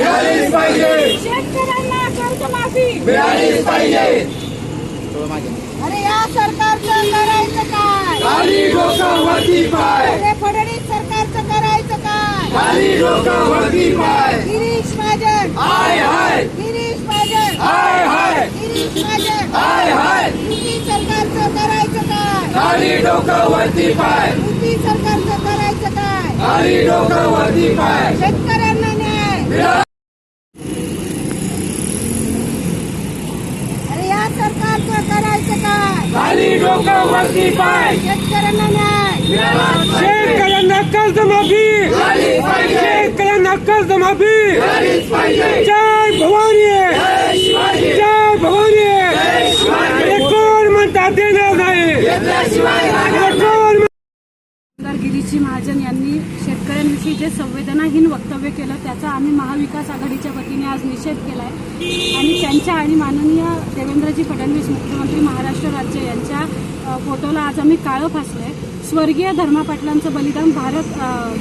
Biarin saja. Jangan kerana kerja masih. Biarin saja. Tolong aja. अरे या सरकारचं करायचं काय? खाली डोकं वरती पाय. अरे फडणवीस सरकारचं करायचं काय? खाली डोकं वरती पाय. गिरीश महाजन. हाय हाय. गिरीश महाजन. हाय हाय. गिरीश महाजन. हाय हाय. युती सरकारचं करायचं काय? खाली डोकं वरती पाय. युती सरकारचं करायचं काय? खाली डोकं वरती पाय. शेतकऱ्यांना न्याय या सरकारचं करायचं काय खाली डोकं वरती पाय. शेतकऱ्यांना न्याय. शेतकऱ्यांना कर्जमाफी झालीच पाहिजे. शेतकऱ्यांना कर्जमाफी झालीच पाहिजे. जय भवानी. जय शिवाजी. जय भवानी. जय शिवाजी. हे कोण म्हणतात देणार नाही. घेतल्याशिवाय हे राहणार नाही. कोण गिरीजी महाजन यांनी शेतकऱ्यांविषयी जे संवेदनाहीन वक्तव्य केलं त्याचा आम्ही महाविकास आघाडीच्या वतीने आज निषेध केला आहे आणि त्यांच्या आणि माननीय देवेंद्रजी फडणवीस मुख्यमंत्री महाराष्ट्र राज्य यांच्या फोटोला आज आम्ही काळं फासलं आहे स्वर्गीय धर्मा पाटलांचं बलिदान भारत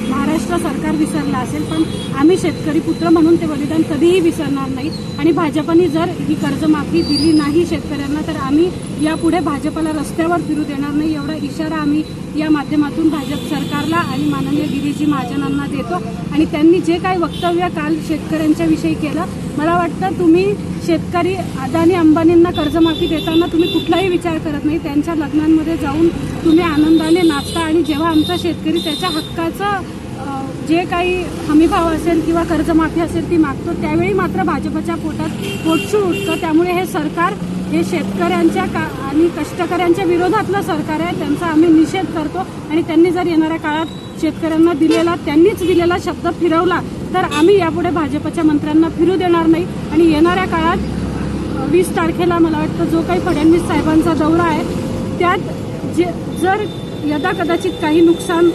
महाराष्ट्र सरकार विसरलं असेल पण आम्ही शेतकरी पुत्र म्हणून ते बलिदान कधीही विसरणार नाही. आणि भाजपाने जर ही कर्जमाफी दिली नाही शेतकऱ्यांना तर आम्ही यापुढे भाजपला रस्त्यावर फिरू देणार नाही. एवढा इशारा आम्ही या माध्यमातून भाजप सरकारला आणि माननीय गिरीजी महाजनांना देतो. आणि त्यांनी जे काही वक्तव्य काल शेतकऱ्यांच्याविषयी केलं मला वाटतं तुम्ही शेतकरी अदानी अंबानींना कर्जमाफी देताना तुम्ही कुठलाही विचार करत नाही. त्यांच्या लग्नांमध्ये जाऊन तुम्ही आनंदाने नाचता आणि जेव्हा आमचा शेतकरी त्याच्या हक्काचं जे काही हमीभाव असेल किंवा कर्जमाफी असेल ती मागतो त्यावेळी मात्र भाजपच्या पोटात पोटशूळ उठतं. त्यामुळे हे सरकार हे शेतकऱ्यांच्या का आणि कष्टकऱ्यांच्या विरोधातलं सरकार आहे. त्यांचा आम्ही निषेध करतो. आणि त्यांनी जर येणाऱ्या काळात शेतकऱ्यांना दिलेला त्यांनीच दिलेला शब्द फिरवला तर आम्ही यापुढे भाजपच्या मंत्र्यांना फिरू देणार नाही. आणि येणाऱ्या काळात वीस तारखेला मला वाटतं जो काही फडणवीस साहेबांचा दौरा आहे त्यात जे जर यदा कदाचित काही नुकसान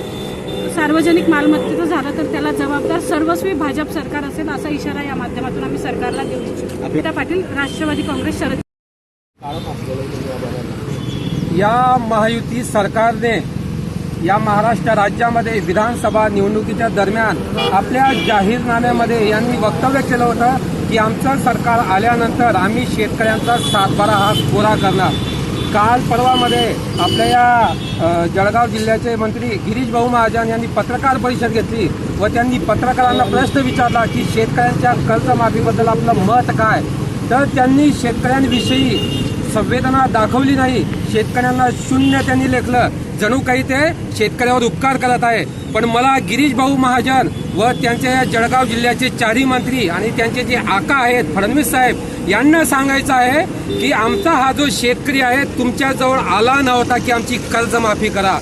सार्वजनिक मालमत्तेचं झालं तर त्याला जबाबदार सर्वस्वी भाजप सरकार असेल असा इशारा या माध्यमातून आम्ही सरकारला देऊ इच्छितो. अमिता पाटील राष्ट्रवादी काँग्रेस शरद या महायुती सरकारने या महाराष्ट्र राज्यामध्ये विधानसभा निवडणुकीच्या दरम्यान आपल्या जाहीरनाम्यामध्ये यांनी वक्तव्य केलं होतं की आमचं सरकार आल्यानंतर आम्ही शेतकऱ्यांचा सातबारा हा कोरा करणार. काल परवामध्ये आपल्या या जळगाव जिल्ह्याचे मंत्री गिरीश भाऊ महाजन यांनी पत्रकार परिषद घेतली व त्यांनी पत्रकारांना प्रश्न विचारला की शेतकऱ्यांच्या कर्जमाफीबद्दल आपलं मत काय? तर त्यांनी शेतकऱ्यांविषयी संवेदना दाखवली नाही. शेतकऱ्यांना शून्य त्यांनी लेखलं. जणू काही ते शेतकऱ्यावर उपकार करत आहे. पण मला गिरीश भाऊ महाजन व त्यांच्या या जळगाव जिल्ह्याचे चारही मंत्री आणि त्यांचे जे आका आहेत फडणवीस साहेब यांना सांगायचं आहे की आमचा हा जो शेतकरी आहे तुमच्याजवळ आला नव्हता की आमची कर्जमाफी करा.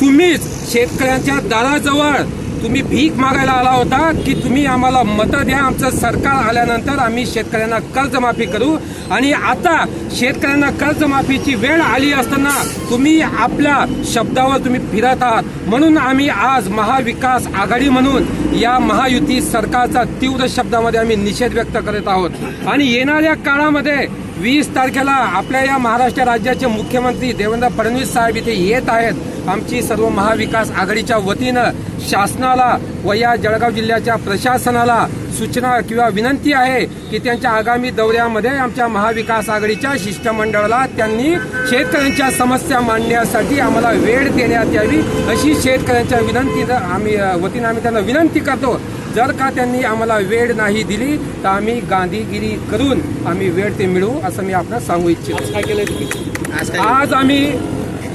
तुम्हीच शेतकऱ्यांच्या दाराजवळ तुम्ही भीक मागायला आला होता की तुम्ही आम्हाला मतं द्या. आमचं सरकार आल्यानंतर आम्ही शेतकऱ्यांना कर्जमाफी करू. आणि आता शेतकऱ्यांना कर्जमाफीची वेळ आली असताना तुम्ही आपल्या शब्दावर तुम्ही फिरत आहात. म्हणून आम्ही आज महाविकास आघाडी म्हणून या महायुती सरकारचा तीव्र शब्दामध्ये आम्ही निषेध व्यक्त करत आहोत. आणि येणाऱ्या काळामध्ये वीस तारखेला आपल्या या महाराष्ट्र राज्याचे मुख्यमंत्री देवेंद्र फडणवीस साहेब इथे येत आहेत. आमची सर्व महाविकास आघाडीच्या वतीनं शासनाला व या जळगाव जिल्ह्याच्या प्रशासनाला सूचना किंवा विनंती आहे की त्यांच्या आगामी दौऱ्यामध्ये आमच्या महाविकास आघाडीच्या शिष्टमंडळाला त्यांनी शेतकऱ्यांच्या समस्या मांडण्यासाठी आम्हाला वेळ देण्यात यावी अशी शेतकऱ्यांच्या विनंती आम्ही वतीनं आम्ही त्यांना विनंती करतो. जर का त्यांनी आम्हाला वेळ नाही दिली तर आम्ही गांधीगिरी करून आम्ही वेळ ते मिळवू असं मी आपल्याला सांगू इच्छितो. आज आम्ही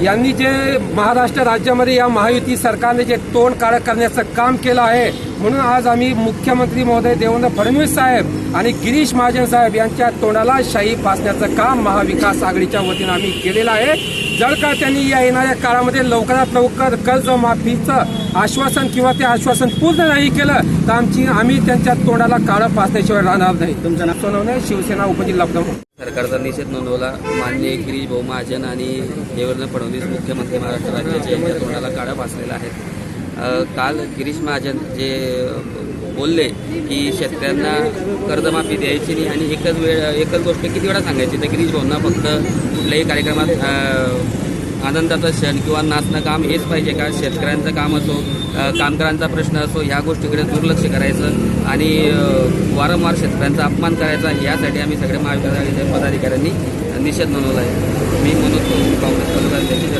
यांनी जे महाराष्ट्र राज्यामध्ये या महायुती सरकारने जे तोंड काळ करण्याचं काम केलं आहे म्हणून आज आम्ही मुख्यमंत्री महोदय देवेंद्र फडणवीस साहेब आणि गिरीश महाजन साहेब यांच्या तोंडाला शाही फासण्याचं काम महाविकास आघाडीच्या वतीनं आम्ही केलेलं आहे. जर का त्यांनी या येणाऱ्या काळामध्ये लवकरात लवकर कर्जमाफीचं आश्वासन किंवा ते आश्वासन पूर्ण नाही केलं तर आमची आम्ही त्यांच्या तोंडाला काळं फासण्याशिवाय राहणार नाही. तुमचं नाव सोनवणे शिवसेना उपजिल्हा प्रमुख. सरकारचा निषेध नोंदवला. मान्य गिरीश भाऊ महाजन आणि देवेंद्र फडणवीस मुख्यमंत्री महाराष्ट्र राज्याचे यांच्या तोंडाला काळा फासलेला आहे. काल गिरीश महाजन जे बोलले की शेतकऱ्यांना कर्जमाफी द्यायची नाही आणि एकच वेळ एकच गोष्ट किती वेळा सांगायची? तर गिरीश भाऊंना फक्त कुठल्याही कार्यक्रमात आनंदाचा क्षण किंवा नाचणं काम हेच पाहिजे का? शेतकऱ्यांचं काम असो कामगारांचा प्रश्न असो ह्या गोष्टीकडे दुर्लक्ष करायचं आणि वारंवार शेतकऱ्यांचा अपमान करायचा यासाठी आम्ही सगळे महाविकास आघाडीच्या पदाधिकाऱ्यांनी निषेध नोंदवला आहे. मी मनोज काँग्रेस तालुका